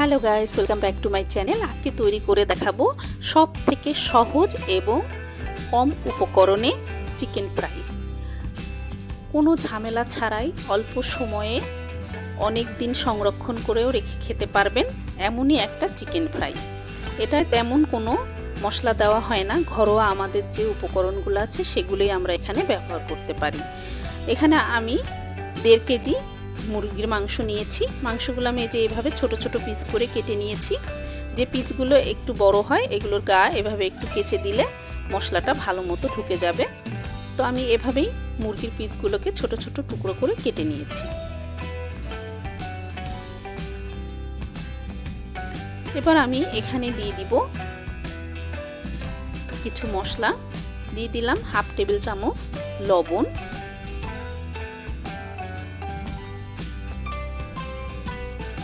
Hello guys, welcome back to my channel. আজকে তৈরি করে দেখাবো সব থেকে সহজ এবং কম উপকরণে চিকেন ফ্রাই। কোনো ঝামেলা ছাড়াই অল্প সময়ে অনেক দিন সংরক্ষণ করেও রেখে খেতে পারবেন এমনই একটা চিকেন ফ্রাই। এটা তেমন কোনো মশলা দেওয়া হয় না, ঘরোয়া আমাদের যে উপকরণগুলো আছে সেগুলোই আমরা এখানে ব্যবহার করতে পারি। এখানে আমি দেড় কেজি মুরগির মাংস নিয়েছি। মাংসগুলো আমি যে এভাবে ছোট ছোট পিস করে কেটে নিয়েছি। যে পিসগুলো একটু বড় হয়, এগুলোর গা এভাবে একটু কেচে দিলে মশলাটা ভালো মতো ঢুকে যাবে। তো আমি এভাবেই মুরগির পিসগুলোকে ছোট ছোট টুকরো করে কেটে নিয়েছি। এবার আমি এখানে দিয়ে দিব কিছু মশলা। দিয়ে দিলাম হাফ টেবিল চামচ লবণ।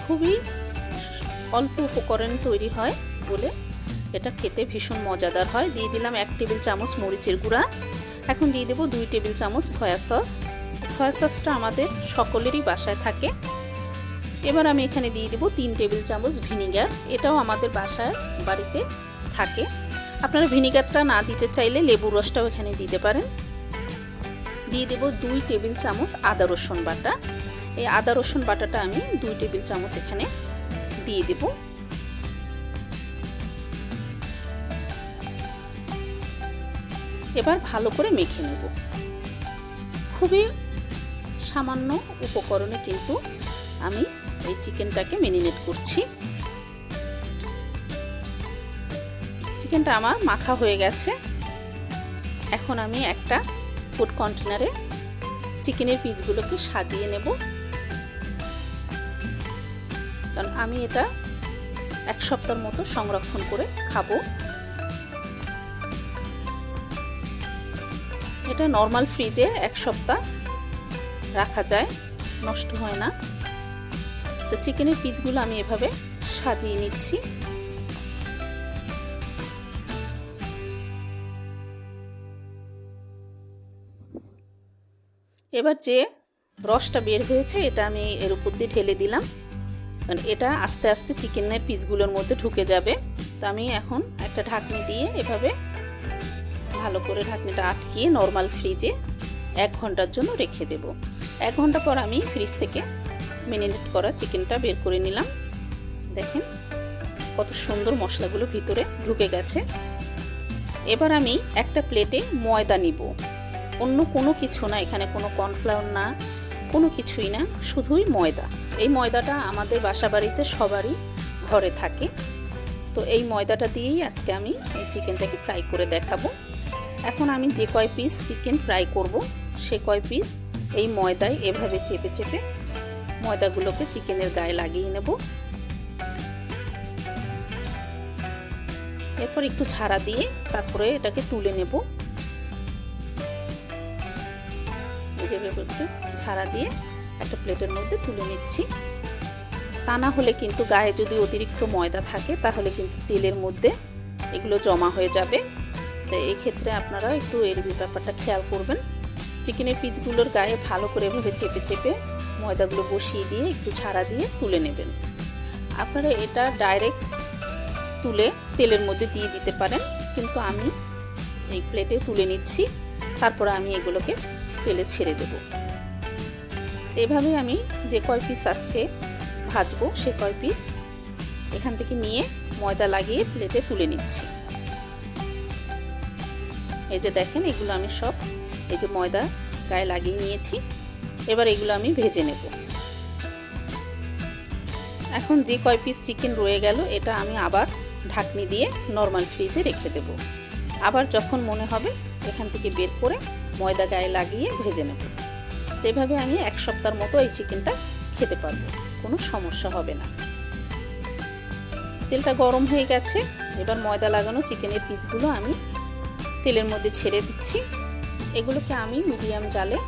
খুবই অল্প উপকরণ তৈরি হয় বলে এটা খেতে ভীষণ মজাদার হয়। দিয়ে দিলাম এক টেবিল চামচ মরিচের গুঁড়া। এখন দিয়ে দেবো দুই টেবিল চামচ সয়া সস। সয়া সসটা আমাদের সকলেরই বাসায় থাকে। এবার আমি এখানে দিয়ে দেবো তিন টেবিল চামচ ভিনিগার। এটাও আমাদের বাসায় বাড়িতে থাকে। আপনারা ভিনিগারটা না দিতে চাইলে লেবুর রসটাও এখানে দিতে পারেন। দিয়ে দেবো দুই টেবিল চামচ আদা রসুন বাটা। এই আদা, রসুন বাটাটা আমি দুই টেবিল চামচ এখানে দিয়ে দেব। এবার ভালো করে মেখে নেব। খুবই সামান্য উপকরণে কিন্তু আমি এই চিকেনটাকে মেরিনেট করছি। চিকেনটা আমার মাখা হয়ে গেছে। এখন আমি একটা ফুড কন্টেনারে চিকেনের পিসগুলোকে সাজিয়ে নেব। কারণ আমি এটা এক সপ্তাহ মতো সংরক্ষণ করে খাব। এটা নর্মাল ফ্রিজে এক সপ্তাহ রাখা যায়, নষ্ট হয় না। তো চিকেনের পিসগুলো আমি এভাবে সাজিয়ে নিচ্ছি। এবার যে রসটা বের হয়েছে, এটা আমি এর উপর দিয়ে ঢেলে দিলাম। কারণ এটা আস্তে আস্তে চিকেনের পিসগুলোর মধ্যে ঢুকে যাবে। তো আমি এখন একটা ঢাকনি দিয়ে এভাবে ভালো করে ঢাকনিটা আটকিয়ে নর্মাল ফ্রিজে এক ঘণ্টার জন্য রেখে দেব। এক ঘণ্টা পর আমি ফ্রিজ থেকে মেরিনেট করা চিকেনটা বের করে নিলাম। দেখেন কত সুন্দর মশলাগুলো ভিতরে ঢুকে গেছে। এবার আমি একটা প্লেটে ময়দা নিব। অন্য কোনো কিছু না, এখানে কোনো কর্নফ্লাওয়ার না কোনো কিছুই না, শুধুই ময়দা। এই ময়দাটা আমাদের বাসা বাড়িতে সবারই ঘরে থাকে। তো এই ময়দাটা দিয়েই আজকে আমি এই চিকেনটাকে ফ্রাই করে দেখাবো। এখন আমি যে কয় পিস চিকেন ফ্রাই করব, সে কয় পিস এই ময়দায় এভাবে চেপে চেপে ময়দাগুলোকে চিকেনের গায়ে লাগিয়ে নেব। এরপর একটু ঝাড়া দিয়ে তারপরে এটাকে তুলে নেব। এই একটু ঝাড়া দিয়ে একটা প্লেটের মধ্যে তুলে নিচ্ছি। তা না হলে কিন্তু গায়ে যদি অতিরিক্ত ময়দা থাকে, তাহলে কিন্তু তেলের মধ্যে এগুলো জমা হয়ে যাবে। তো এই ক্ষেত্রে আপনারা একটু এর ব্যাপারটা খেয়াল করবেন। চিকেনের পিসগুলোর গায়ে ভালো করে এভাবে চেপে চেপে ময়দাগুলো বসিয়ে দিয়ে একটু ছাড়া দিয়ে তুলে নেবেন। আপনারা এটা ডাইরেক্ট তুলে তেলের মধ্যে দিয়ে দিতে পারেন। কিন্তু আমি এই প্লেটে তুলে নিচ্ছি। তারপরে আমি এগুলোকে তেলে ছেড়ে দেব। এভাবে আমি যে কয় পিস আজকে ভাজবো, সে কয় পিস এখান থেকে নিয়ে ময়দা লাগিয়ে প্লেটে তুলে নিচ্ছি। এই যে দেখেন, এগুলো আমি সব এই যে ময়দা গায়ে লাগিয়ে নিয়েছি। এবার এগুলো আমি ভেজে নেব। এখন যে কয় পিস চিকেন রয়ে গেল, এটা আমি আবার ঢাকনি দিয়ে নর্মাল ফ্রিজে রেখে দেব। আবার যখন মনে হবে এখান থেকে বের করে ময়দা গায়ে লাগিয়ে ভেজে নেব। তো এভাবে আমি এক সপ্তাহের মতো এই চিকেনটা খেতে পারব। কোনো সমস্যা হবে না। তেলটা গরম হয়ে গেছে। এবার ময়দা লাগানো চিকেনের পিসগুলো আমি তেলের মধ্যে ছেড়ে দিচ্ছি। এগুলোকে আমি মিডিয়াম জালে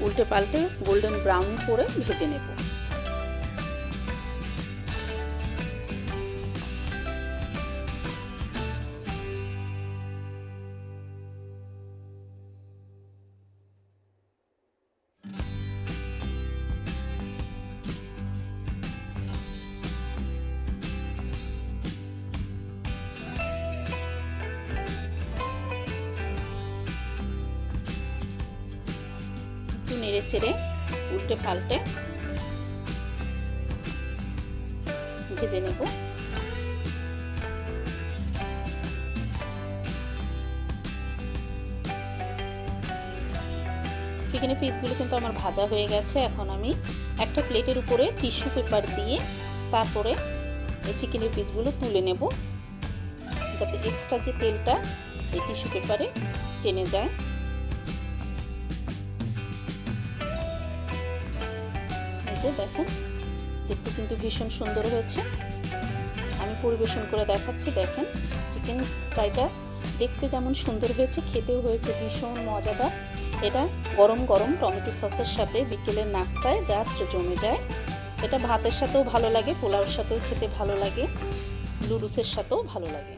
উল্টে পাল্টে গোল্ডেন ব্রাউন করে ভেজে নেব। নেড়ে চেড়ে উল্টে পাল্টে ভেজে নেব। চিকেনের পিসগুলো কিন্তু আমার ভাজা হয়ে গেছে। এখন আমি একটা প্লেটের উপরে টিস্যু পেপার দিয়ে তারপরে এই চিকেনের পিসগুলো তুলে নেব। যাতে এক্সট্রা যে তেলটা এই টিস্যু পেপারে টেনে যায়। যে দেখেন, দেখতে কিন্তু ভীষণ সুন্দর হয়েছে। আমি পরিবেশন করে দেখাচ্ছি, দেখেন, চিকেন ফ্রাইটা দেখতে যেমন সুন্দর হয়েছে, খেতেও হয়েছে ভীষণ মজাদার। এটা গরম গরম টমেটো সসের সাথে বিকেলের নাস্তায় জাস্ট জমে যায়। এটা ভাতের সাথেও ভালো লাগে, পোলাওর সাথেও খেতে ভালো লাগে লুডুসের সাথেও ভালো লাগে।